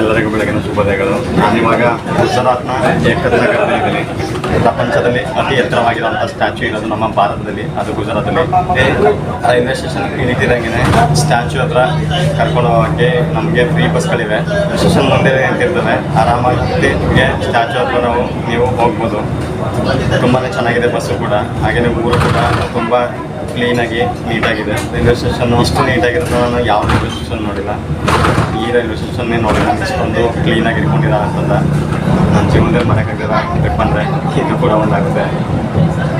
ಎಲ್ಲರಿಗೂ ಬೆಳಗಿನ ಶುಭೋದಯಗಳು. ನಾನಿವಾಗ ಗುಜರಾತ್ನ ಏಕತಾ ನಗರದಲ್ಲಿದ್ದೀನಿ ಪ್ರಪಂಚದಲ್ಲಿ ಅತಿ ಎತ್ತರವಾಗಿರುವಂಥ ಸ್ಟ್ಯಾಚ್ಯೂ ಇರೋದು ನಮ್ಮ ಭಾರತದಲ್ಲಿ. ಅದು ಗುಜರಾತಲ್ಲಿ. ರೈಲ್ವೆ ಸ್ಟೇಷನ್ ನಿಂತಿದ್ದಂಗೆ ಸ್ಟ್ಯಾಚ್ಯೂ ಹತ್ರ ಕರ್ಕೊಂಡು ಹೋಗೋಕ್ಕೆ ನಮಗೆ ಫ್ರೀ ಬಸ್ಗಳಿವೆ. ಸ್ಟೇಷನ್ ಮುಂದೆ ನಿಂತಿರ್ತವೆ ಆರಾಮಾಗಿ ಸ್ಟ್ಯಾಚ್ಯೂ ಹತ್ರ ನಾವು, ನೀವು ಹೋಗ್ಬೋದು. ತುಂಬಾ ಚೆನ್ನಾಗಿದೆ ಬಸ್ಸು ಕೂಡ. ಹಾಗೆಯೇ ಊರು ಕೂಡ ತುಂಬ ಕ್ಲೀನಾಗಿ, ನೀಟಾಗಿದೆ. ರೈಲ್ವೆ ಸ್ಟೇಷನ್ ಅಷ್ಟು ನೀಟಾಗಿರೋದು ನಾನು ಯಾವ ರೈಲ್ವೆ ಸ್ಟೇಷನ್ ನೋಡಿಲ್ಲ. ಈ ರೈಲ್ವೆ ಸ್ಟೇಷನ್ನೇ ನೋಡಿದ್ರೆ ಇಷ್ಟೊಂದು ಕ್ಲೀನಾಗಿ ಇಟ್ಕೊಂಡಿದ್ದಾರೆ ಅಂತಂದ. ನನ್ನ ಜೀವನದಲ್ಲಿ ಮರೆಯಕ್ಕಾಗದ ಇಟ್ಕೊಂಡ್ರೆ ಇದು ಕೂಡ ಒಂದಾಗುತ್ತೆ.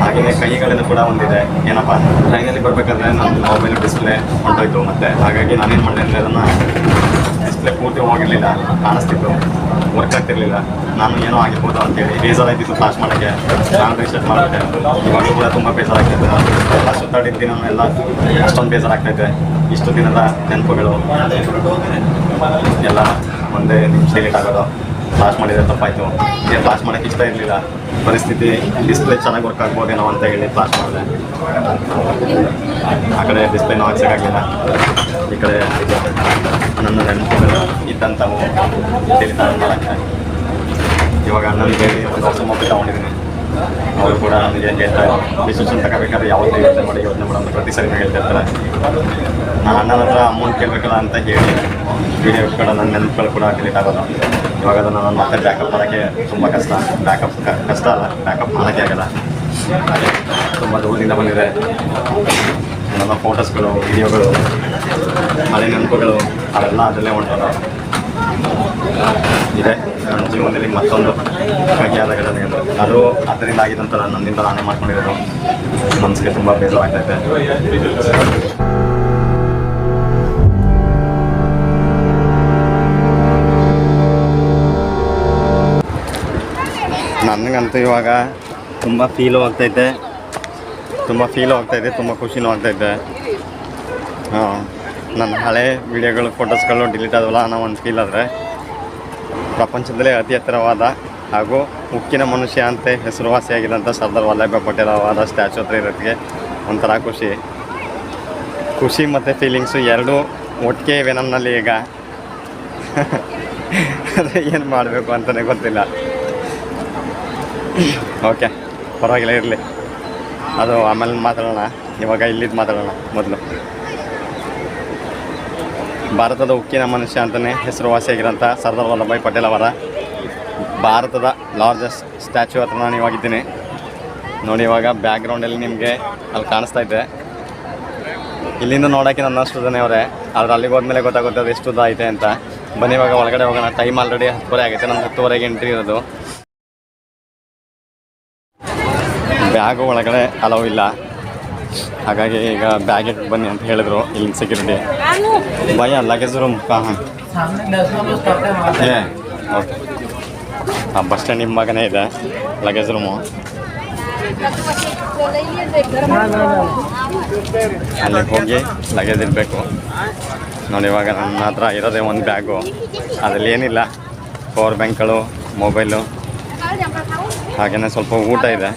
ಹಾಗೆಯೇ ಕೈಗಳಲ್ಲೂ ಕೂಡ ಒಂದಿದೆ. ಏನಪ್ಪ ಟ್ರೈನಲ್ಲಿ ಬರಬೇಕಾದ್ರೆ ನನ್ನ ಮೊಬೈಲ್ ಡಿಸ್ಪ್ಲೇ ಹೊಂಟೋಯ್ತು ಮತ್ತೆ ಹಾಗಾಗಿ ನಾನೇನು ಮಾಡಿದೆ ಅಂದರೆ ಅದನ್ನು ಡಿಸ್ಪ್ಲೇ ಪೂರ್ತಿ ಹೋಗಿರಲಿಲ್ಲ, ಕಾಣಿಸ್ತಿತ್ತು ವರ್ಕ್ ಆಗ್ತಿರಲಿಲ್ಲ. ನಾನು ಏನೋ ಆಗಿರ್ಬೋದು ಅಂತೇಳಿ ಬೇಜಾರಾಯ್ತಿತ್ತು ಫ್ಲಾಶ್ ಮಾಡೋಕ್ಕೆ. ನಾನು ರಿಸೆಟ್ ಮಾಡಿಬಿಟ್ಟೆ. ಇವಾಗ ಕೂಡ ತುಂಬ ಬೇಜಾರಾಗ್ತೈತೆ ಎಲ್ಲ ದಿನ ಎಲ್ಲ ಅಷ್ಟೊಂದು ಬೇಜಾರಾಗ್ತೈತೆ ಇಷ್ಟು ದಿನದ ನೆನಪುಗಳು ಎಲ್ಲ ಒಂದೇ ನಿಮ್ಮ ಲೇಟ್ ಆಗೋದು ಪಾಸ್ ಮಾಡಿದ್ರೆ ತಪ್ಪಾಯಿತು. ಏನು ಪಾಸ್ ಮಾಡೋಕೆ ಇಷ್ಟ ಇರಲಿಲ್ಲ. ಪರಿಸ್ಥಿತಿ ಡಿಸ್ಪ್ಲೇ ಚೆನ್ನಾಗಿ ವರ್ಕ್ ಆಗ್ಬೋದೇನೋ ಅಂತ ಹೇಳಿ ಪಾಸ್ ಮಾಡಿದೆ. ಆ ಕಡೆ ಡಿಸ್ಪ್ಲೇನೂ ಹಾಕ್ಸೋಕ್ಕಾಗಲಿಲ್ಲ ಈ ಕಡೆ ನನ್ನ ನೆನಪುಗಳು ಇದ್ದಂಥವು ಇವಾಗ ಹೇಳಿ ಒಂದು ಹೊಸ ಮೊಬೈಲ್ ತೊಗೊಂಡಿದ್ದೀನಿ ಅವರು ಕೂಡ ನನಗೆ ಹೇಳ್ತಾ ಡಿಸಿಷನ್ ತಗೋಬೇಕಾದ್ರೆ ಯಾವತ್ತೂ ಯೋಚನೆ ಮಾಡಿ ಯೋಚನೆ ಮಾಡೋದು ಪ್ರತಿ ಸರಿ ಹೇಳ್ತಿರ್ತಾರೆ ನಾನು ಅಣ್ಣನ ಹತ್ರ ಅಮೌಂಟ್ ಕೇಳಬೇಕಲ್ಲ ಅಂತ ಹೇಳಿ ವಿಡಿಯೋಗಳು ನನ್ನ ನೆನಪುಗಳು ಕೂಡ ಡಿಲೀಟ್ ಆಗೋದು. ಇವಾಗ ಅದನ್ನು ನಾನು ಮತ್ತೆ ಬ್ಯಾಕಪ್ ಮಾಡೋಕ್ಕೆ ತುಂಬ ಕಷ್ಟ. ಬ್ಯಾಕಪ್ ಕಷ್ಟ ಅಲ್ಲ ಬ್ಯಾಕಪ್ ಮಾಡೋಕ್ಕೆ ಆಗಲ್ಲ. ತುಂಬ ದೂರದಿಂದ ಬಂದಿದೆ. ನನ್ನ ಫೋಟೋಸ್ಗಳು ವಿಡಿಯೋಗಳು ಹಳೆ ನೆನಪುಗಳು, ಅವೆಲ್ಲ ಅದರಲ್ಲೇ ಹೊಂಟೋದು ಇದೆ. ನನ್ನ ಜೀವನದಲ್ಲಿ ಮತ್ತೊಂದು ಘಟನೆ ಅದು. ಅದು ಅದರಿಂದ ಆಗಿದಂತ ನನ್ನಿಂದ ನಾನೇ ಮಾಡ್ಕೊಂಡಿರೋದು. ಮನಸ್ಸಿಗೆ ತುಂಬ ಬೇಜಾರಾಗ್ತೈತೆ ನನಗಂತೂ ಇವಾಗ ತುಂಬ ಫೀಲು ಆಗ್ತೈತೆ ತುಂಬ ಫೀಲು ಆಗ್ತೈತೆ ತುಂಬ ಖುಷಿನೂ ಆಗ್ತೈತೆ ಹಾಂ, ನನ್ನ ಹಳೆ ವಿಡಿಯೋಗಳು ಫೋಟೋಸ್ಗಳು ಡಿಲೀಟ್ ಆದವಲ್ಲ, ಅನ್ನೋ ಒಂದು ಫೀಲ್ ಆದರೆ ಪ್ರಪಂಚದಲ್ಲೇ ಅತಿ ಎತ್ತರವಾದ ಹಾಗೂ ಉಕ್ಕಿನ ಮನುಷ್ಯ ಅಂತ ಹೆಸರುವಾಸಿಯಾಗಿದ್ದಂಥ ಸರ್ದಾರ್ ವಲ್ಲಭಾಯ್ ಪಟೇಲ್ ಅವರ ಸ್ಟ್ಯಾಚು ಹತ್ರ ಇರೋದಕ್ಕೆ ಒಂಥರ ಖುಷಿ. ಖುಷಿ ಮತ್ತು ಫೀಲಿಂಗ್ಸು ಎರಡೂ ಒಟ್ಟಿಗೆ ಇವೆ ನಮ್ಮಲ್ಲಿ ಈಗ. ಅದೇ ಏನು ಮಾಡಬೇಕು ಅಂತಲೇ ಗೊತ್ತಿಲ್ಲ. ಓಕೆ ಪರವಾಗಿಲ್ಲ ಇರಲಿ. ಅದು ಆಮೇಲೆ ಮಾತಾಡೋಣ. ಇವಾಗ ಇಲ್ಲಿದ್ದು ಮಾತಾಡೋಣ ಮೊದಲು. ಭಾರತದ ಉಕ್ಕಿನ ಮನುಷ್ಯ ಅಂತಲೇ ಹೆಸರುವಾಸಿಯಾಗಿರೋಂಥ ಸರ್ದಾರ್ ವಲ್ಲಭಾಯ್ ಪಟೇಲ್ ಅವರ ಭಾರತದ ಲಾರ್ಜೆಸ್ಟ್ ಸ್ಟ್ಯಾಚ್ಯೂ ಹತ್ರ ನಾನು ಇವಾಗಿದ್ದೀನಿ. ನೋಡಿ ಇವಾಗ ಬ್ಯಾಕ್ಗ್ರೌಂಡಲ್ಲಿ ನಿಮಗೆ ಅಲ್ಲಿ ಕಾಣಿಸ್ತಾ ಇದೆ. ಇಲ್ಲಿಂದ ನೋಡೋಕ್ಕೆ ನನ್ನ ಅಷ್ಟು ಜನ ಅವರೇ ಆದರೆ ಅಲ್ಲಿಗೆ ಹೋದ್ಮೇಲೆ ಗೊತ್ತಾಗುತ್ತೆ ಅದು ಎಷ್ಟು ಐತೆ ಅಂತ. ಬನ್ನಿ ಇವಾಗ ಒಳಗಡೆ ಹೋಗೋಣ. ಟೈಮ್ ಆಲ್ರೆಡಿ ಹತ್ತುವರೆ ಆಗುತ್ತೆ ನಮ್ಮ ಹತ್ತುವರೆಗೆ ಎಂಟ್ರಿ ಇರೋದು. ಬ್ಯಾಗು ಒಳಗಡೆ ಅಲವು ಇಲ್ಲ. ಹಾಗಾಗಿ ಈಗ ಬ್ಯಾಗಿಗೆ ಬನ್ನಿ ಅಂತ ಹೇಳಿದ್ರು ಇಲ್ಲಿ ಸೆಕ್ಯೂರಿಟಿ ಭಯ ಲಗೇಜ್ ರೂಮ್ ಹಾಂ ಹಾಂ. ಏ, ಓಕೆ. ಹಾಂ ಬಸ್ ಸ್ಟ್ಯಾಂಡ್ ಮಗನೇ ಇದೆ ಲಗೇಜ್ ರೂಮು ಅಲ್ಲಿಗೆ ಹೋಗಿ ಲಗೇಜ್ ಇರಬೇಕು ನೋಡಿ, ಇವಾಗ ನನ್ನ ಹತ್ರ ಇರೋದೇ ಒಂದು ಬ್ಯಾಗು. ಅದರಲ್ಲಿ ಏನಿಲ್ಲ. ಪವರ್ ಬ್ಯಾಂಕ್ಗಳು ಮೊಬೈಲು ಹಾಗೆಯೇ ಸ್ವಲ್ಪ ಊಟ ಇದೆ.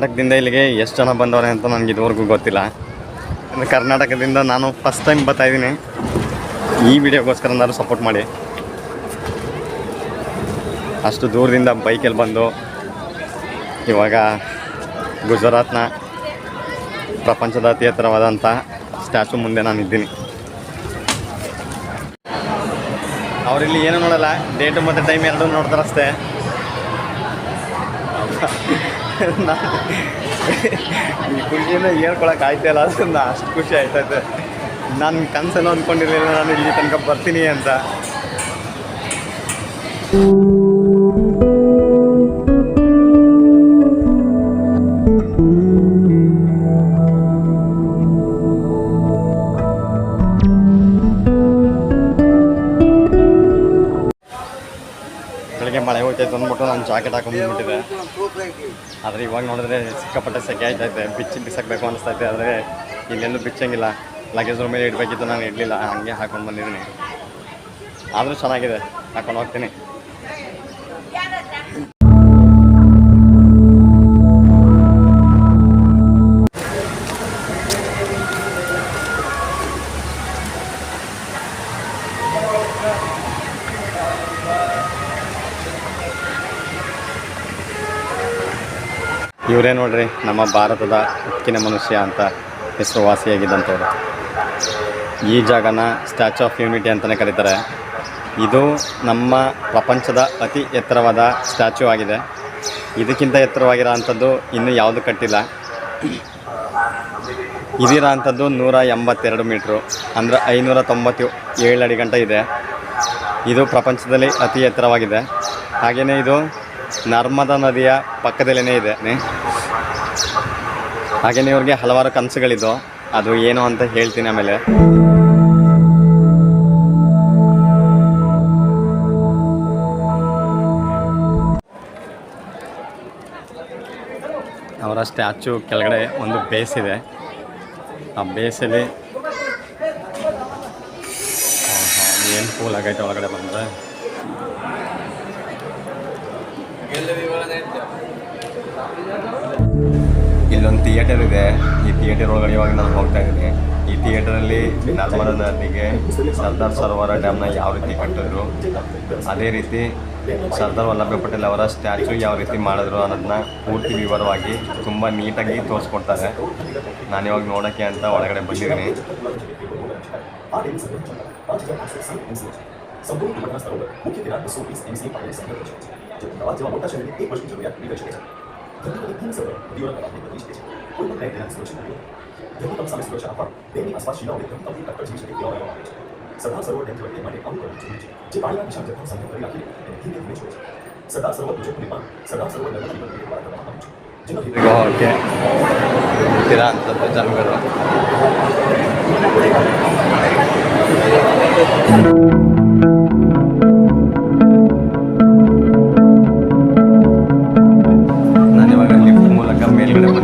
ಕರ್ನಾಟಕದಿಂದ ಇಲ್ಲಿಗೆ ಎಷ್ಟು ಜನ ಬಂದವ್ರೆ ಅಂತ ನನಗೆ ಇದುವರೆಗೂ ಗೊತ್ತಿಲ್ಲ. ಅಂದರೆ ಕರ್ನಾಟಕದಿಂದ ನಾನು ಫಸ್ಟ್ ಟೈಮ್ ಬರ್ತಾ ಇದ್ದೀನಿ. ಈ ವಿಡಿಯೋಗೋಸ್ಕರ ನಾನು ಸಪೋರ್ಟ್ ಮಾಡಿ. ಅಷ್ಟು ದೂರದಿಂದ ಬೈಕಲ್ಲಿ ಬಂದು, ಇವಾಗ ಗುಜರಾತ್ನ ಪ್ರಪಂಚದ ಅತಿ ಎತ್ತರವಾದಂಥ ಸ್ಟ್ಯಾಚು ಮುಂದೆ ನಾನು ಇದ್ದೀನಿ. ಅವರಿಲ್ಲಿ ಏನು ನೋಡಲ್ಲ ಡೇಟು ಮತ್ತು ಟೈಮ್ ಎರಡೂ ನೋಡ್ತಾರೆ ಅಷ್ಟೇ ನಾ- ಈ ಖುಷಿನ ಹೇಳ್ಕೊಳಕ್ಕೆ ಆಯ್ತಲ್ಲ ಅದರಿಂದ ಅಷ್ಟು ಖುಷಿ ಆಯ್ತೈತೆ ನಾನು ಕನಸನ್ನು ಅಂದ್ಕೊಂಡಿರಲಿಲ್ಲ ನಾನು ಇಲ್ಲಿ ತನಕ ಬರ್ತೀನಿ ಅಂತ. ಆಯ್ತು ಅಂದ್ಬಿಟ್ಟು ನಾನು ಜಾಕೆಟ್ ಹಾಕೊಂಡ್ಬಿಟ್ಟಿದೆ ಆದರೆ ಇವಾಗ ನೋಡಿದ್ರೆ ಸಿಕ್ಕಾಪಟ್ಟೆ ಸೆಕೆ ಆಯ್ತೈತೆ ಬಿಚ್ಚಿ ಬಿಸಾಕಬೇಕು ಅನಿಸ್ತೈತೆ ಆದರೆ ಇಲ್ಲೆಲ್ಲೂ ಬಿಚ್ಚಂಗಿಲ್ಲ. ಲಗೇಜ್ ರೂಮಲ್ಲಿ ಇಡಬೇಕಿತ್ತು, ನಾನು ಇಡಲಿಲ್ಲ. ಹಂಗೆ ಹಾಕೊಂಡು ಬಂದಿದ್ದೀನಿ. ಆದರೂ ಚೆನ್ನಾಗಿದೆ. ಹಾಕೊಂಡು ಹೋಗ್ತೀನಿ. ಇವರೇ ನೋಡ್ರಿ, ನಮ್ಮ ಭಾರತದ ಉಕ್ಕಿನ ಮನುಷ್ಯ ಅಂತ ಹೆಸರುವಾಸಿಯಾಗಿದ್ದಂಥವ್ರು. ಈ ಜಾಗನ ಸ್ಟ್ಯಾಚು ಆಫ್ ಯೂನಿಟಿ ಅಂತಲೇ ಕರೀತಾರೆ. ಇದು ನಮ್ಮ ಪ್ರಪಂಚದ ಅತಿ ಎತ್ತರವಾದ ಸ್ಟ್ಯಾಚು ಆಗಿದೆ. ಇದಕ್ಕಿಂತ ಎತ್ತರವಾಗಿರೋ ಅಂಥದ್ದು ಇನ್ನೂ ಯಾವುದು ಕಟ್ಟಿಲ್ಲ. ಇದಿರೋ ಅಂಥದ್ದು ನೂರ ಎಂಬತ್ತೆರಡು ಮೀಟ್ರು, ಅಂದರೆ ಐನೂರ ತೊಂಬತ್ತು ಏಳು ಅಡಿ ಗಂಟ ಇದೆ. ಇದು ಪ್ರಪಂಚದಲ್ಲಿ ಅತಿ ಎತ್ತರವಾಗಿದೆ. ಹಾಗೆಯೇ ಇದು ನರ್ಮದಾ ನದಿಯ ಪಕ್ಕದಲ್ಲೇ ಇದೆ. ಹಾಗೆಯೇ ಇವ್ರಿಗೆ ಹಲವಾರು ಕನಸುಗಳಿದ್ದು ಅದು ಏನು ಅಂತ ಹೇಳ್ತೀನಿ ಆಮೇಲೆ. ಅವರ ಸ್ಟ್ಯಾಚು ಕೆಳಗಡೆ ಒಂದು ಬೇಸ್ ಇದೆ. ಆ ಬೇಸಲ್ಲಿ ಏನು ಕೂಲ್ ಆಗೈತೆ ಒಳಗಡೆ ಬಂದರೆ? ಇಲ್ಲೊಂದು ಥಿಯೇಟರ್ ಇದೆ. ಈ ಥಿಯೇಟರ್ ಒಳಗಡೆ ಇವಾಗ ನಾನು ಹೋಗ್ತಾ ಇದ್ದೀನಿ. ಈ ಥಿಯೇಟರಲ್ಲಿ ನರ್ಮದಾ ನದಿಗೆ ಸರ್ದಾರ್ ಸರೋವರ ಡ್ಯಾಮ್ನ ಯಾವ ರೀತಿ ಕಟ್ಟಿದ್ರು, ಅದೇ ರೀತಿ ಸರ್ದಾರ್ ವಲ್ಲಭಾಯ್ ಪಟೇಲ್ ಅವರ ಸ್ಟ್ಯಾಚು ಯಾವ ರೀತಿ ಮಾಡಿದ್ರು ಅನ್ನೋದನ್ನ ಪೂರ್ತಿ ವಿವರವಾಗಿ ತುಂಬ ನೀಟಾಗಿ ತೋರಿಸ್ಕೊಡ್ತಾರೆ. ನಾನಿವಾಗ ನೋಡೋಕ್ಕೆ ಅಂತ ಒಳಗಡೆ ಬಂದಿದ್ದೀನಿ. Însă, Viorica a făcut Urmă care era slăciunea lui. De mult am să amestec așa afară. De mine a spus și nouă de când am uitat cărți mișcă de oare oare aici. Să dau să rog de întrebări mai de cam lucruri ce mici. Ce bani la nici am început să întrebări la chile, de chile de meciuri. Să dau să rog de ce cu liman, să dau să rog de mult și de oare de la amici. Gol che tirando da Gianluca Rocco.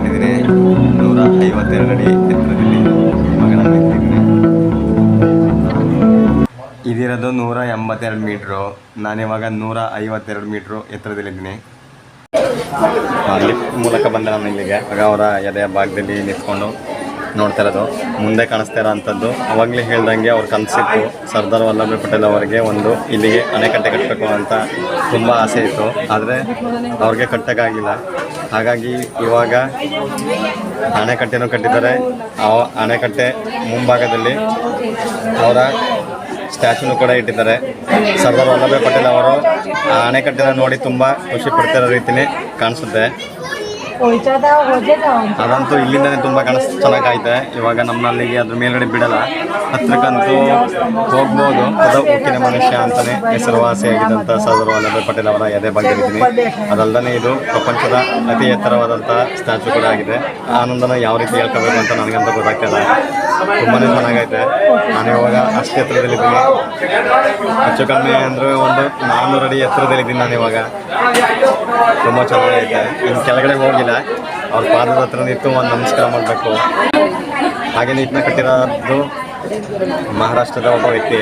ಬಂದಿದ್ದೀನಿ ನೂರ ಐವತ್ತೆರಡು ಅಡಿ ಎತ್ತರದಲ್ಲಿ ಇದಿರೋದು ನೂರ ಎಂಬತ್ತೆರಡು metre. ನಾನಿವಾಗ ನೂರ ಐವತ್ತೆರಡು ಮೀಟ್ರು ಎತ್ತರದಲ್ಲಿದ್ದೀನಿ. ಲಿಫ್ಟ್ ಮೂಲಕ ಬಂದ ನಾನು ಇಲ್ಲಿಗೆ. ಆಗ ಅವರ ಎದೆಯ ಭಾಗದಲ್ಲಿ ನಿಂತ್ಕೊಂಡು ನೋಡ್ತಾ ಇರೋದು. ಮುಂದೆ ಕಾಣಿಸ್ತಾ ಇರೋ ಅಂಥದ್ದು. ಅವಾಗಲೇ ಹೇಳ್ದಂಗೆ ಅವ್ರ ಕನಸಿತ್ತು. ಸರ್ದಾರ್ ವಲ್ಲಭಾಯ್ ಪಟೇಲ್ ಅವರಿಗೆ ಒಂದು ಇಲ್ಲಿಗೆ ಅಣೆಕಟ್ಟೆ ಕಟ್ಟಬೇಕು ಅಂತ ತುಂಬ ಆಸೆ ಇತ್ತು. ಆದರೆ ಅವ್ರಿಗೆ ಕಟ್ಟೋಕ್ಕಾಗಿಲ್ಲ ಹಾಗಾಗಿ ಇವಾಗ ಅಣೆಕಟ್ಟೆನೂ ಕಟ್ಟಿದ್ದಾರೆ. ಆ ಅಣೆಕಟ್ಟೆ ಮುಂಭಾಗದಲ್ಲಿ ಅವರ ಸ್ಟ್ಯಾಚ್ಯೂನು ಕೂಡ ಇಟ್ಟಿದ್ದಾರೆ. ಸರ್ದಾರ್ ವಲ್ಲಭಾಯ್ ಪಟೇಲ್ ಅವರು ಆ ಅಣೆಕಟ್ಟೆನ ನೋಡಿ ತುಂಬ ಖುಷಿ ಪಡ್ತಿರೋ ರೀತಿನೇ ಕಾಣಿಸುತ್ತೆ. ಅದಂತೂ ಇಲ್ಲಿಂದನೇ ತುಂಬ ಕಾಣಿಸ್ ಚೆನ್ನಾಗೈತೆ ಇವಾಗ ನಮ್ಮಲ್ಲಿಗೆ ಅದ್ರ ಮೇಲ್ಗಡೆ ಬಿಡಲ್ಲ. ಹತ್ರಕ್ಕಂತೂ ಹೋಗ್ಬೋದು. ಅದು ಉಕ್ಕಿನ ಮನುಷ್ಯ ಅಂತಲೇ ಹೆಸರುವಾಸಿಯಾಗಿದ್ದಂಥ ಸರ್ದಾರ್ ವಲ್ಲಭಾಯ್ ಪಟೇಲ್ ಅವರ ಎದೆ ಬಗ್ಗೆ ಅದಲ್ಲದೆ ಇದು ಪ್ರಪಂಚದ ಅತಿ ಎತ್ತರವಾದಂಥ ಸ್ಟ್ಯಾಚು ಕೂಡ ಆಗಿದೆ. ಆನಂದನ ಯಾವ ರೀತಿ ಹೇಳ್ಕೋಬೇಕು ಅಂತ ನನಗಂತ ಗೊತ್ತಾಗ್ತಿಲ್ಲ. ತುಂಬಾ ಚೆನ್ನಾಗೈತೆ ನಾನು ಇವಾಗ ಅಷ್ಟು ಎತ್ತರದಲ್ಲಿದ್ದೀನಿ ಹೆಚ್ಚು ಕಮ್ಮಿ ಅಂದರೆ ಒಂದು ನಾನ್ನೂರು ಅಡಿ ಎತ್ತರದಲ್ಲಿದ್ದೀನಿ ನಾನು ಇವಾಗ. ತುಂಬ ಚೆನ್ನಾಗೈತೆ. ಇನ್ನು ಕೆಳಗಡೆ ಹೋಗಿಲ್ಲ. ಅವ್ರ ಪಾದದ ಹತ್ರ ನಿಂತು ಒಂದು ನಮಸ್ಕಾರ ಮಾಡಬೇಕು. ಹಾಗೆ ಇದನ್ನ ಕಟ್ಟಿರೋದು ಮಹಾರಾಷ್ಟ್ರದ ಒಬ್ಬ ವ್ಯಕ್ತಿ.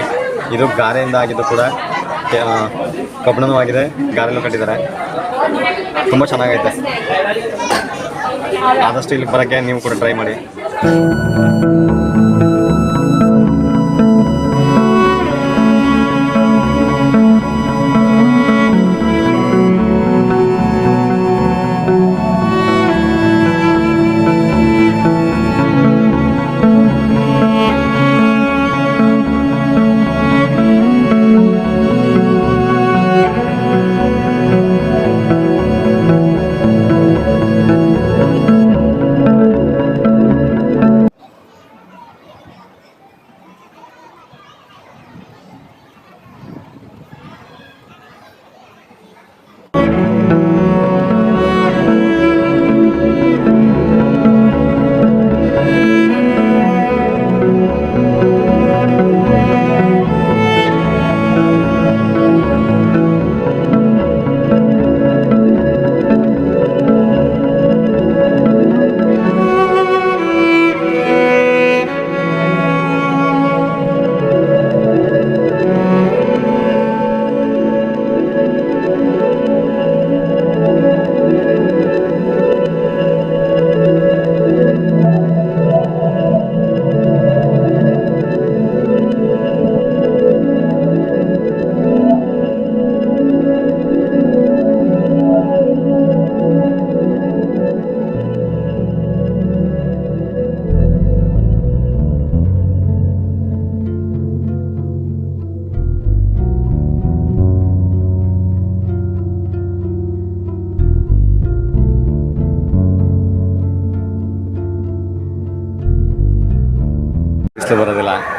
ಇದು ಗಾರೆಯಿಂದ ಆಗಿದ್ದು ಕೂಡ ಕಬ್ಬಣನೂ ಆಗಿದೆ. ಗಾರೆಲ್ಲೂ ಕಟ್ಟಿದ್ದಾರೆ. ತುಂಬ ಚೆನ್ನಾಗೈತೆ. ಆದಷ್ಟು ಇಲ್ಲಿಗೆ ಬರೋಕ್ಕೆ ನೀವು ಕೂಡ ಟ್ರೈ ಮಾಡಿ. Thank you.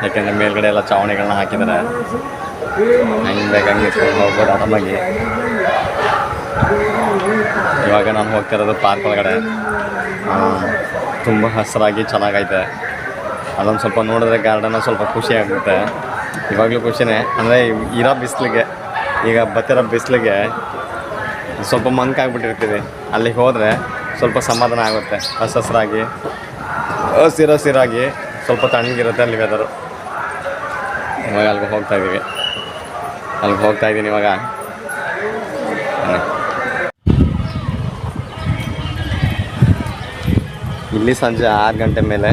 ಯಾಕೆಂದರೆ ಮೇಲ್ಗಡೆ ಎಲ್ಲ ಚಾವಣಿಗಳನ್ನ ಹಾಕಿದ್ದಾರೆ ಹಂಗೆ ಬೇಕಂಗೆ ನಿಂತ್ಕೊಂಡು ಹೋಗ್ಬೋದು ಆರಾಮಾಗಿ. ಇವಾಗ ನಾನು ಹೋಗ್ತಿರೋದು ಪಾರ್ಕ್ ಒಳಗಡೆ. ತುಂಬ ಹಸಿರಾಗಿ ಚೆನ್ನಾಗೈತೆ. ಅದೊಂದು ಸ್ವಲ್ಪ ನೋಡಿದ್ರೆ ಗಾರ್ಡನ್ ಸ್ವಲ್ಪ ಖುಷಿ ಆಗುತ್ತೆ. ಇವಾಗಲೂ ಖುಷಿನೇ. ಅಂದರೆ ಇರೋ ಬಿಸಿಲಿಗೆ, ಈಗ ಬತ್ತಿರೋ ಬಿಸಿಲಿಗೆ ಸ್ವಲ್ಪ ಮಂಕಾಗ್ಬಿಟ್ಟಿರ್ತೀವಿ ಅಲ್ಲಿಗೆ ಹೋದರೆ ಸ್ವಲ್ಪ ಸಮಾಧಾನ ಆಗುತ್ತೆ. ಹಸಿ ಹಸಿರಾಗಿ, ಹಸಿರು ಹಸಿರಾಗಿ ಸ್ವಲ್ಪ ತಣ್ಣಗಿರುತ್ತೆ ಅಲ್ಲಿ ವೆದರು ಇವಾಗ ಅಲ್ಲಿಗೆ ಹೋಗ್ತಾ ಇದ್ದೀವಿ. ಅಲ್ಲಿಗೆ ಹೋಗ್ತಾ ಇದ್ದೀನಿ ಇವಾಗ. ಇಲ್ಲಿ ಸಂಜೆ ಆರು ಗಂಟೆ ಮೇಲೆ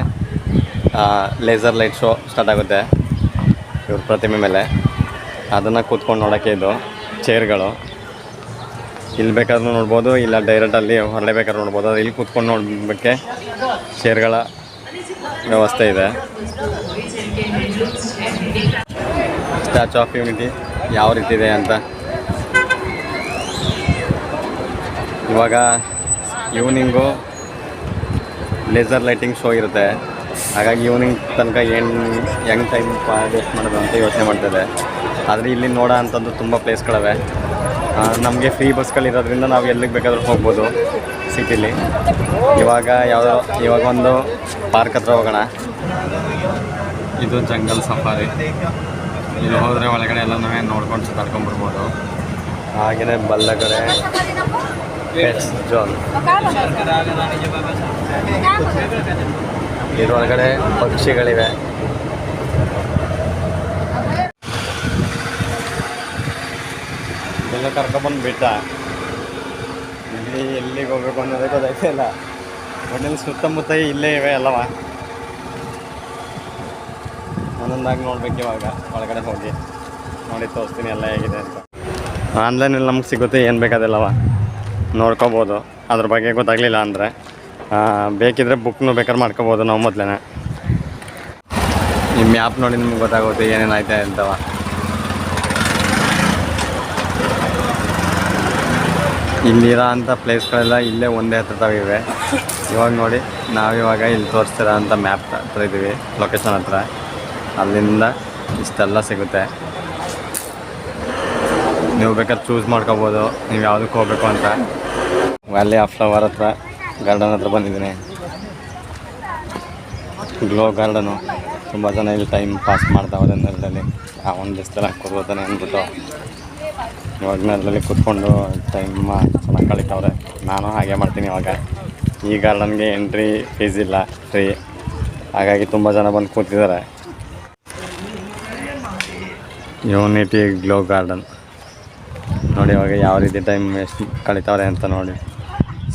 ಲೇಸರ್ ಲೈಟ್ ಶೋ ಸ್ಟಾರ್ಟ್ ಆಗುತ್ತೆ. ಇವ್ರ ಪ್ರತಿಮೆ ಮೇಲೆ. ಅದನ್ನು ಕೂತ್ಕೊಂಡು ನೋಡೋಕ್ಕೆ ಇದು ಚೇರ್ಗಳು ಇಲ್ಲಿ ಬೇಕಾದ್ರೂ ನೋಡ್ಬೋದು, ಇಲ್ಲ ಡೈರೆಕ್ಟಲ್ಲಿ ಹೊರಳೆ ಬೇಕಾದ್ರೂ ನೋಡ್ಬೋದು. ಅದು ಇಲ್ಲಿ ಕೂತ್ಕೊಂಡು ನೋಡೋಕ್ಕೆ ಚೇರ್ಗಳ ವ್ಯವಸ್ಥೆ ಇದೆ. ಸ್ಟ್ಯಾಚು ಆಫ್ ಯೂನಿಟಿ ಯಾವ ರೀತಿ ಇದೆ ಅಂತ. ಇವಾಗ ಈವ್ನಿಂಗು ಲೇಸರ್ ಲೈಟಿಂಗ್ ಶೋ ಇರುತ್ತೆ. ಹಾಗಾಗಿ ಈವ್ನಿಂಗ್ ತನಕ ಏನು ಯಂಗ್ ಟೈಮ್ ವೇಸ್ಟ್ ಮಾಡೋದು ಅಂತ ಯೋಚನೆ ಮಾಡ್ತಿದೆ ಆದರೆ ಇಲ್ಲಿ ನೋಡೋ ಅಂಥದ್ದು ತುಂಬ ಪ್ಲೇಸ್ಗಳಿವೆ ನಮಗೆ ಫ್ರೀ ಬಸ್ಗಳಿರೋದ್ರಿಂದ ನಾವು ಎಲ್ಲಿಗೆ ಬೇಕಾದ್ರೂ ಹೋಗ್ಬೋದು ಸಿಟಿಲಿ. ಇವಾಗ ಯಾವುದೋ, ಇವಾಗ ಒಂದು ಪಾರ್ಕ್ ಹತ್ರ ಹೋಗೋಣ. ಇದು ಜಂಗಲ್ ಸಫಾರಿ ಇಲ್ಲಿ ಹೋದರೆ ಒಳಗಡೆ ಎಲ್ಲನೂ ನೋಡ್ಕೊಂಡು ಸುತ್ತಾಡ್ಕೊಂಡ್ಬಿಡ್ಬೋದು ಹಾಗೆಯೇ ಬಲ್ಲಗಡೆ ಪೆಟ್ಸ್ ಜೋನ್ ಇದ್ರೊಳಗಡೆ ಪಕ್ಷಿಗಳಿವೆ. ಎಲ್ಲ ಕರ್ಕೊಬಂದು ಬಿಟ್ಟ ಇಲ್ಲಿ ಎಲ್ಲಿಗೆ ಹೋಗ್ಬೇಕು ಅನ್ನೋದಕ್ಕೆ ಗೊತ್ತಾಗ್ತಾ ಇಲ್ಲ. ಒಟ್ಟಿನಲ್ಲಿ ಸುತ್ತಮುತ್ತ ಇಲ್ಲೇ ಇವೆ ಅಲ್ಲವ? ಒಂದೊಂದಾಗಿ ನೋಡ್ಬೇಕು ಇವಾಗ. ಒಳಗಡೆ ಹೋಗಿ ನೋಡಿ, ತೋರಿಸ್ತೀನಿ, ಎಲ್ಲ ಹೇಗಿದೆ ಅಂತ. ಆನ್ಲೈನಲ್ಲಿ ನಮ್ಗೆ ಸಿಗುತ್ತೆ, ಏನು ಬೇಕಾದಿಲ್ಲವ ನೋಡ್ಕೋಬೋದು. ಅದ್ರ ಬಗ್ಗೆ ಗೊತ್ತಾಗಲಿಲ್ಲ ಅಂದರೆ ಬೇಕಿದ್ರೆ ಬುಕ್ನು ಬೇಕಾದ್ರೆ ಮಾಡ್ಕೋಬೋದು ನಾವು ಮೊದಲೇ ಈ ಮ್ಯಾಪ್ ನೋಡಿ ನಿಮ್ಗೆ ಗೊತ್ತಾಗುತ್ತೆ ಏನೇನಾಯ್ತೆ ಅಂತವ. ಇಲ್ಲಿರೋ ಅಂಥ ಪ್ಲೇಸ್ಗಳೆಲ್ಲ ಇಲ್ಲೇ ಒಂದೇ ಹತ್ರ ಇವೆ. ಇವಾಗ ನೋಡಿ ನಾವಿವಾಗ ಇಲ್ಲಿ ತೋರಿಸ್ತೀರ ಅಂತ ಮ್ಯಾಪ್ ಹತ್ರ ಇದ್ದೀವಿ ಲೊಕೇಶನ್ ಹತ್ರ. ಅಲ್ಲಿಂದ ಇಷ್ಟೆಲ್ಲ ಸಿಗುತ್ತೆ. ನೀವು ಬೇಕಾದ್ರೆ ಚೂಸ್ ಮಾಡ್ಕೋಬೋದು. ನೀವು ಯಾವುದಕ್ಕೆ ಹೋಗ್ಬೇಕು ಅಂತ. ವ್ಯಾಲಿ ಆಫ್ ಫ್ಲವರ್ ಹತ್ರ ಗಾರ್ಡನ್ ಹತ್ರ ಬಂದಿದ್ದೀನಿ. ಗ್ಲೋ ಗಾರ್ಡನು ತುಂಬ ಜನ ಇಲ್ಲಿ ಟೈಮ್ ಪಾಸ್ ಮಾಡ್ತಾವ್ರೆ ನೆಲದಲ್ಲಿ ಆ ಒಂದು ಬಿಸ್ತಲ ಕೂತ್ಕೋತಾನೆ ಅಂದ್ಬಿಟ್ಟು. ಇವಾಗ ನೆಲದಲ್ಲಿ ಕೂತ್ಕೊಂಡು ಟೈಮ್ ಚೆನ್ನಾಗಿ ಕಳೀತಾವ್ರೆ. ನಾನು ಹಾಗೆ ಮಾಡ್ತೀನಿ ಇವಾಗ. ಈ ಗಾರ್ಡನ್ಗೆ ಎಂಟ್ರಿ ಫೀಸ್ ಇಲ್ಲ ಫ್ರೀ ಹಾಗಾಗಿ ತುಂಬ ಜನ ಬಂದು ಕೂತಿದ್ದಾರೆ. ಯೂನಿಟಿ ಗ್ಲೋ ಗಾರ್ಡನ್ ನೋಡಿ ಇವಾಗ ಯಾವ ರೀತಿ ಟೈಮ್ ಎಷ್ಟು ಕಳೀತಾವ್ರೆ ಅಂತ ನೋಡಿ.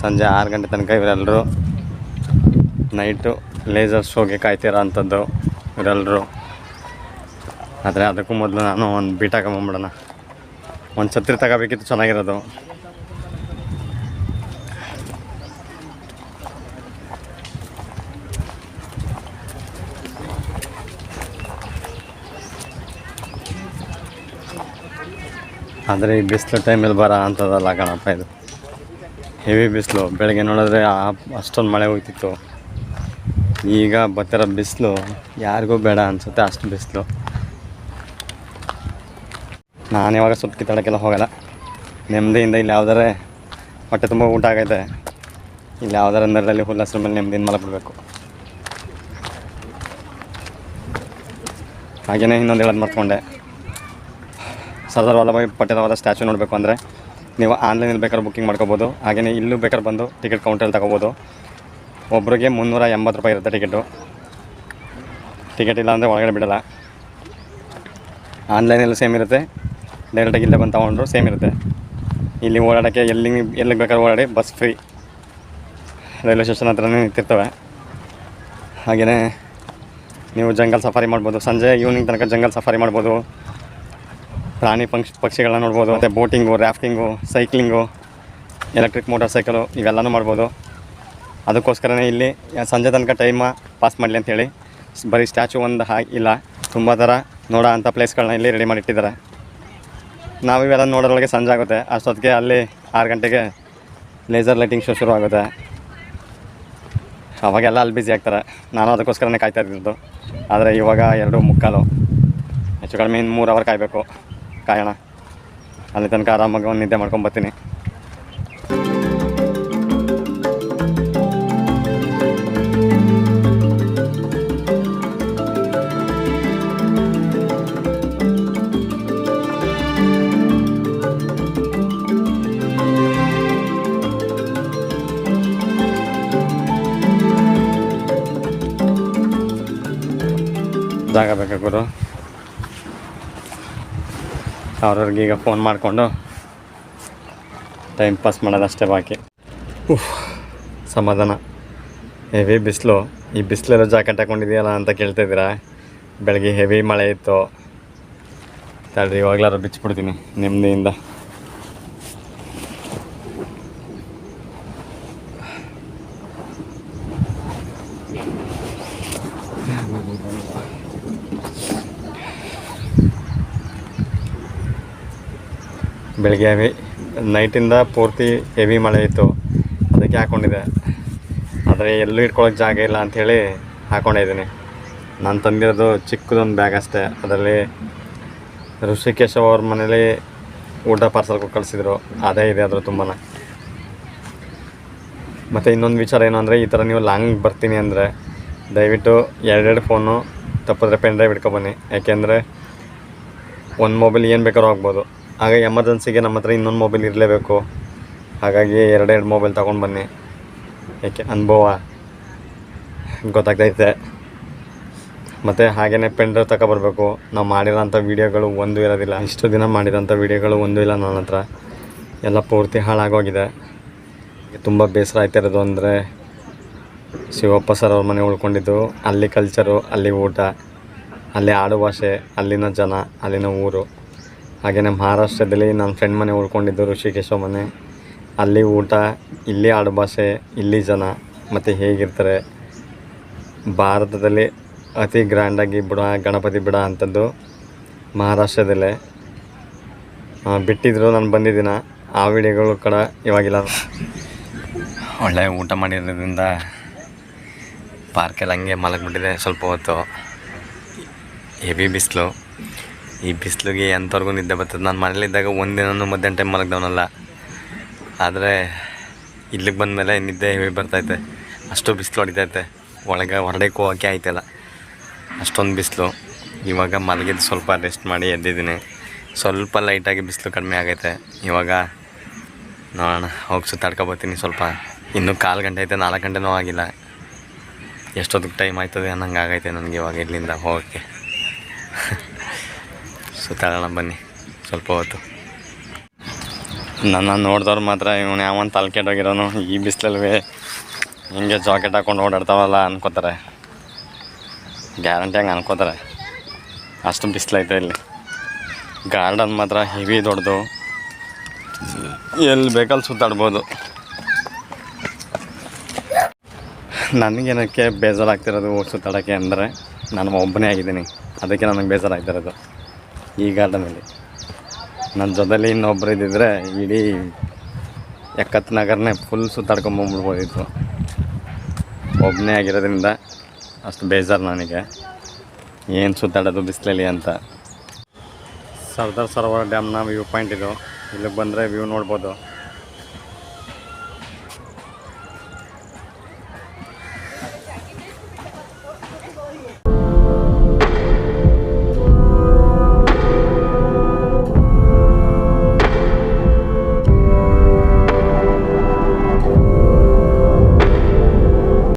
ಸಂಜೆ ಆರು ಗಂಟೆ ತನಕ ಇವರೆಲ್ಲರೂ ನೈಟು ಲೇಸರ್ ಶೋಗೆ ಕಾಯ್ತಿರೋ ಅಂಥದ್ದು ಇವರೆಲ್ಲರೂ ಆದರೆ ಅದಕ್ಕೂ ಮೊದಲು ನಾನು ಒಂದು ಬೀಟಾಕ ಹಾಕೊಂಬಂಬಿಡೋಣ ಒಂದು ಛತ್ರಿ ತಗೋಬೇಕಿತ್ತು ಚೆನ್ನಾಗಿರೋದು. ಆದರೆ ಈ ಬಿಸಿಲು ಟೈಮಲ್ಲಿ ಬರೋ ಅಂಥದ್ದಲ್ಲ ಕಣಪ್ಪ ಇದು. ಹೆವಿ ಬಿಸಿಲು. ಬೆಳಗ್ಗೆ ನೋಡಿದ್ರೆ ಅಷ್ಟೊಂದು ಮಳೆ ಹೋಗ್ತಿತ್ತು. ಈಗ ಬರ್ತಿರೋ ಬಿಸಿಲು ಯಾರಿಗೂ ಬೇಡ ಅನಿಸುತ್ತೆ ಅಷ್ಟು ಬಿಸಿಲು. ನಾನು ಇವಾಗ ಸುತ್ತ ಕಿತ್ತಾಡೋಕ್ಕೆಲ್ಲ ಹೋಗಲ್ಲ. ನೆಮ್ಮದಿಯಿಂದ ಇಲ್ಲಿ ಯಾವ್ದಾರೆ ಹೊಟ್ಟೆ ತುಂಬ ಊಟ ಆಗೈತೆ. ಇಲ್ಲಿ ಯಾವ್ದಾರ ನೆರಳಲ್ಲಿ ಹುಲ್ಲಸ್ರ ಮೇಲೆ ನೆಮ್ಮದಿಯಿಂದ ಮಲಗಿಬಿಡ್ಬೇಕು ಹಾಗೆಯೇ ಇನ್ನೊಂದು ಹೇಳೋದು ಮರ್ತ್ಕೊಂಡೆ. ಸರ್ದಾರ್ ವಲ್ಲಭಾಯಿ ಪಟೇಲ್ ಸ್ಟ್ಯಾಚು ನೋಡಬೇಕು ಅಂದರೆ ನೀವು ಆನ್ಲೈನಲ್ಲಿ ಬೇಕಾದ್ರೆ ಬುಕ್ಕಿಂಗ್ ಮಾಡ್ಕೋಬೋದು. ಹಾಗೆಯೇ ಇಲ್ಲೂ ಬೇಕಾದ್ರೆ ಬಂದು ಟಿಕೆಟ್ ಕೌಂಟರಲ್ಲಿ ತಗೋಬೋದು. ಒಬ್ಬರಿಗೆ ಮುನ್ನೂರ ಎಂಬತ್ತು ರೂಪಾಯಿ ಇರುತ್ತೆ ಟಿಕೆಟು. ಟಿಕೆಟ್ ಇಲ್ಲ ಅಂದರೆ ಒಳಗಡೆ ಬಿಡಲ್ಲ. ಆನ್ಲೈನಲ್ಲಿ ಸೇಮ್ ಇರುತ್ತೆ. ಡೈರೆಕ್ಟಾಗಿ ಇಲ್ಲೇ ಬಂದು ತೊಗೊಂಡ್ರು ಸೇಮ್ ಇರುತ್ತೆ. ಇಲ್ಲಿ ಓಡಾಡೋಕ್ಕೆ ಎಲ್ಲಿ ಎಲ್ಲಿಗೆ ಬೇಕಾದ್ರೆ ಓಡಾಡಿ ಬಸ್ ಫ್ರೀ. ರೈಲ್ವೆ ಸ್ಟೇಷನ್ ಹತ್ರನೇ ನಿಂತಿರ್ತವೆ. ಹಾಗೆಯೇ ನೀವು ಜಂಗಲ್ ಸಫಾರಿ ಮಾಡ್ಬೋದು. ಸಂಜೆ ಈವ್ನಿಂಗ್ ತನಕ ಜಂಗಲ್ ಸಫಾರಿ ಮಾಡ್ಬೋದು. ಪ್ರಾಣಿ ಪಕ್ಷಿ, ಪಕ್ಷಿಗಳನ್ನ ನೋಡ್ಬೋದು. ಮತ್ತು boating rafting cycling, electric motor cycle ಇವೆಲ್ಲನೂ ಮಾಡ್ಬೋದು. ಅದಕ್ಕೋಸ್ಕರನೇ ಇಲ್ಲಿ ಸಂಜೆ ತನಕ ಟೈಮ ಪಾಸ್ ಮಾಡಲಿ ಅಂತೇಳಿ. ಬರೀ ಸ್ಟ್ಯಾಚು ಒಂದು ಹಾ, ಇಲ್ಲ. ತುಂಬ ಥರ ನೋಡೋ ಅಂಥ ಪ್ಲೇಸ್ಗಳನ್ನ ಇಲ್ಲಿ ರೆಡಿ ಮಾಡಿಟ್ಟಿದ್ದಾರೆ. ನಾವು ಇವೆಲ್ಲ ನೋಡೋದ್ರೊಳಗೆ ಸಂಜೆ ಆಗುತ್ತೆ. ಅಷ್ಟೊತ್ತಿಗೆ ಅಲ್ಲಿ ಆರು ಗಂಟೆಗೆ ಲೇಸರ್ ಲೈಟಿಂಗ್ ಶೋ ಶುರು ಆಗುತ್ತೆ. ಅವಾಗೆಲ್ಲ ಅಲ್ಲಿ ಬ್ಯುಸಿ ಆಗ್ತಾರೆ. ನಾನು ಅದಕ್ಕೋಸ್ಕರನೇ ಕಾಯ್ತಾ ಇದ್ದಿದ್ದು. ಆದರೆ ಇವಾಗ ಎರಡು ಮುಕ್ಕಾಲು. ಹೆಚ್ಚು ಕಡಿಮೆ ಇನ್ನು ಮೂರು ಅವರ್ ಕಾಯಬೇಕು. ಕಾಯೋಣ ಅಲ್ಲಿ ತನಕ ಆರಾಮಾಗಿ ಒಂದು ನಿದ್ದೆ ಮಾಡ್ಕೊಂಬರ್ತೀನಿ ಜಾಗ ಬೇಕಾ ಗುರು ಅವ್ರವ್ರಿಗೆ ಈಗ ಫೋನ್ ಮಾಡಿಕೊಂಡು ಟೈಮ್ ಪಾಸ್ ಮಾಡೋದಷ್ಟೇ ಬಾಕಿ. ಉಫ್, ಸಮಾಧಾನ. ಹೆವಿ ಬಿಸಿಲು. ಈ ಬಿಸಿಲೆಲ್ಲ ಜಾಕೆಟ್ ಹಾಕೊಂಡಿದೆಯಲ್ಲ ಅಂತ ಕೇಳ್ತಿದ್ದೀರಾ? ಬೆಳಗ್ಗೆ ಹೆವಿ ಮಳೆ ಇತ್ತು. ತಡ್ರಿ ಇವಾಗಲಾರು ಬಿಚ್ಚಿಬಿಡ್ತೀನಿ ನೆಮ್ಮದಿಯಿಂದ ಬೆಳಗ್ಗೆ ಹೆವಿ ನೈಟಿಂದ ಪೂರ್ತಿ ಹೆವಿ ಮಳೆ ಇತ್ತು. ಅದಕ್ಕೆ ಹಾಕ್ಕೊಂಡಿದ್ದೆ ಆದರೆ ಎಲ್ಲೂ ಇಟ್ಕೊಳ್ಳೋಕೆ ಜಾಗ ಇಲ್ಲ ಅಂಥೇಳಿ ಹಾಕ್ಕೊಂಡಿದ್ದೀನಿ ನಾನು ತಂದಿರೋದು ಚಿಕ್ಕದೊಂದು ಬ್ಯಾಗ್ ಅಷ್ಟೇ. ಅದರಲ್ಲಿ ಋಷಿಕೇಶ್ ಅವ್ರ ಮನೇಲಿ ಊಟ ಪಾರ್ಸಲ್ ಕಳಿಸಿದ್ರು. ಅದೇ ಇದೆ ಅದರ ತುಂಬಾ ಮತ್ತು ಇನ್ನೊಂದು ವಿಚಾರ ಏನು ಅಂದರೆ, ಈ ಥರ ನೀವು ಲಾಂಗ್ ಬರ್ತೀನಿ ಅಂದರೆ ದಯವಿಟ್ಟು ಎರಡೆರಡು ಫೋನು ತಪ್ಪಿದ್ರೆ ಪೆನ್ ಡ್ರೈವ್ ಇಟ್ಕೊಬನ್ನಿ ಯಾಕೆಂದರೆ, ಒಂದು ಮೊಬೈಲ್ ಏನು ಬೇಕಾದ್ರೂ ಆಗ್ಬೋದು ಆಗ ಎಮರ್ಜೆನ್ಸಿಗೆ ನಮ್ಮ ಹತ್ರ ಇನ್ನೊಂದು ಮೊಬೈಲ್ ಇರಲೇಬೇಕು. ಹಾಗಾಗಿ ಎರಡೆರಡು ಮೊಬೈಲ್ ತೊಗೊಂಡು ಬನ್ನಿ. ಯಾಕೆ ಅನುಭವ ಗೊತ್ತಾಗ್ತೈತೆ. ಮತ್ತು ಹಾಗೆಯೇ ಪೆನ್ ಡ್ರೈವ್ ತಗೊಬರ್ಬೇಕು ನಾವು ಮಾಡಿರೋಂಥ ವೀಡಿಯೋಗಳು ಒಂದು ಇರೋದಿಲ್ಲ. ಇಷ್ಟು ದಿನ ಮಾಡಿರೋಂಥ ವೀಡಿಯೋಗಳು ಒಂದು ಇಲ್ಲ ನನ್ನ ಹತ್ರ. ಎಲ್ಲ ಪೂರ್ತಿ ಹಾಳಾಗೋಗಿದೆ. ತುಂಬ ಬೇಸರ ಆಯ್ತಿರೋದು ಅಂದರೆ ಶಿವಪ್ಪ ಸರ್ ಅವ್ರ ಮನೆ ಉಳ್ಕೊಂಡಿದ್ದು. ಅಲ್ಲಿ ಕಲ್ಚರು ಅಲ್ಲಿ ಊಟ, ಅಲ್ಲಿ ಆಡು ಭಾಷೆ ಅಲ್ಲಿನ ಜನ, ಅಲ್ಲಿನ ಊರು. ಹಾಗೆಯೇ ಮಹಾರಾಷ್ಟ್ರದಲ್ಲಿ ನನ್ನ ಫ್ರೆಂಡ್ ಮನೆ ಉಳ್ಕೊಂಡಿದ್ದು ಋಷಿಕೇಶ ಮನೆ. ಅಲ್ಲಿ ಊಟ, ಇಲ್ಲಿ ಆಡುಭಾಷೆ ಇಲ್ಲಿ ಜನ, ಮತ್ತು ಹೇಗಿರ್ತಾರೆ. ಭಾರತದಲ್ಲಿ ಅತಿ ಗ್ರ್ಯಾಂಡಾಗಿ ಬಿಡ ಗಣಪತಿ ಬಿಡ ಅಂಥದ್ದು ಮಹಾರಾಷ್ಟ್ರದಲ್ಲೇ. ಬಿಟ್ಟಿದ್ರು ನಾನು ಬಂದಿದ್ದೀನ ಆ ವಿಡಿಯೋಗಳು ಕೂಡ ಇವಾಗಿಲ್ಲ. ಒಳ್ಳೆ ಊಟ ಮಾಡಿರೋದ್ರಿಂದ ಪಾರ್ಕಲ್ಲಿ ಹಂಗೆ ಮಲಗಿಬಿಟ್ಟಿದೆ ಸ್ವಲ್ಪ ಹೊತ್ತು. ಹೆವಿ ಬಿಸಿಲು. ಈ ಬಿಸಿಲಿಗೆ ಎಂಥವ್ರಿಗೂ ನಿದ್ದೆ ಬರ್ತದೆ. ನಾನು ಮನೇಲಿದ್ದಾಗ ಒಂದಿನೂ ಮಧ್ಯಾಹ್ನ ಟೈಮ್ ಮಲಗ್ದವನಲ್ಲ ಆದರೆ ಇಲ್ಲಿಗೆ ಬಂದಮೇಲೆ ನಿದ್ದೆ ಹೆವಿ ಬರ್ತೈತೆ ಅಷ್ಟು ಬಿಸಿಲು ಹೊಡಿತೈತೆ. ಒಳಗೆ ಹೊರಡಕ್ಕೆ ಹೋಗೋಕ್ಕೆ ಆಯ್ತಲ್ಲ. ಅಷ್ಟೊಂದು ಬಿಸಿಲು. ಇವಾಗ ಮಲಗಿದ್ದು ಸ್ವಲ್ಪ ರೆಸ್ಟ್ ಮಾಡಿ ಎದ್ದಿದ್ದೀನಿ. ಸ್ವಲ್ಪ ಲೈಟಾಗಿ ಬಿಸಿಲು ಕಡಿಮೆ ಆಗೈತೆ. ಇವಾಗ ನೋಡೋಣ, ಹೋಗಿ ಸುತ್ತಾಡ್ಕೊಬರ್ತೀನಿ ಸ್ವಲ್ಪ. ಇನ್ನೂ ಕಾಲು ಗಂಟೆ ಐತೆ, ನಾಲ್ಕು ಗಂಟೆನೂ ಆಗಿಲ್ಲ. ಎಷ್ಟೊತ್ತಿಗೆ ಟೈಮ್ ಆಯ್ತದೆ ಅನ್ನಂಗೆ ಆಗೈತೆ ನನಗೆ ಇವಾಗ ಇಲ್ಲಿಂದ ಹೋಗೋಕ್ಕೆ. ಸುತ್ತಾಡೋಣ ಬನ್ನಿ. ಸ್ವಲ್ಪ ಹೊತ್ತು. ನನ್ನ ನೋಡಿದವ್ರು ಮಾತ್ರ ಇವನು ಯಾವನ್ ತಲೆ ಹೋಗಿರೋನು ಈ ಬಿಸಿಲಲ್ವೇ. ಹಿಂಗೆ ಜಾಕೆಟ್ ಹಾಕೊಂಡು ಓಡಾಡ್ತಾವಲ್ಲ ಅನ್ಕೋತಾರೆ. ಗ್ಯಾರಂಟಿ ಹಂಗೆ ಅನ್ಕೋತಾರೆ. ಅಷ್ಟು ಬಿಸಿಲೈತೆ ಇಲ್ಲಿ. ಗಾರ್ಡನ್ ಮಾತ್ರ ಹೆವಿ ದೊಡ್ಡದು. ಎಲ್ಲಿ ಬೇಕಲ್ಲಿ ಸುತ್ತಾಡ್ಬೋದು. ನನಗೇನಕ್ಕೆ ಬೇಜಾರಾಗ್ತಿರೋದು ಸುತ್ತಾಡೋಕ್ಕೆ ಅಂದರೆ, ನಾನು ಒಬ್ಬನೇ ಆಗಿದ್ದೀನಿ. ಅದಕ್ಕೆ ನನಗೆ ಬೇಜಾರಾಗ್ತಿರೋದು. ಈ ಗಾರ್ಡನಲ್ಲಿ ನನ್ನ ಜೊತೆಲಿ ಇನ್ನೊಬ್ರು ಇದ್ದಿದ್ರೆ ಇಡೀ ಎಕ್ಕತ್ ನಗರನೇ ಫುಲ್ ಸುತ್ತಾಡ್ಕೊಂಬಂದ್ಬಿಡ್ಬೋದಿತ್ತು ಒಬ್ಬನೇ ಆಗಿರೋದ್ರಿಂದ ಅಷ್ಟು ಬೇಜಾರು ನನಗೆ. ಏನು ಸುತ್ತಾಡೋದು ಬಿಸಿಲಲ್ಲಿ ಅಂತ. ಸರ್ದಾರ್ ಸರೋವರ ಡ್ಯಾಮ್ನ ವ್ಯೂ ಪಾಯಿಂಟ್ ಇದು. ಇಲ್ಲಿಗೆ ಬಂದರೆ ವ್ಯೂ ನೋಡ್ಬೋದು.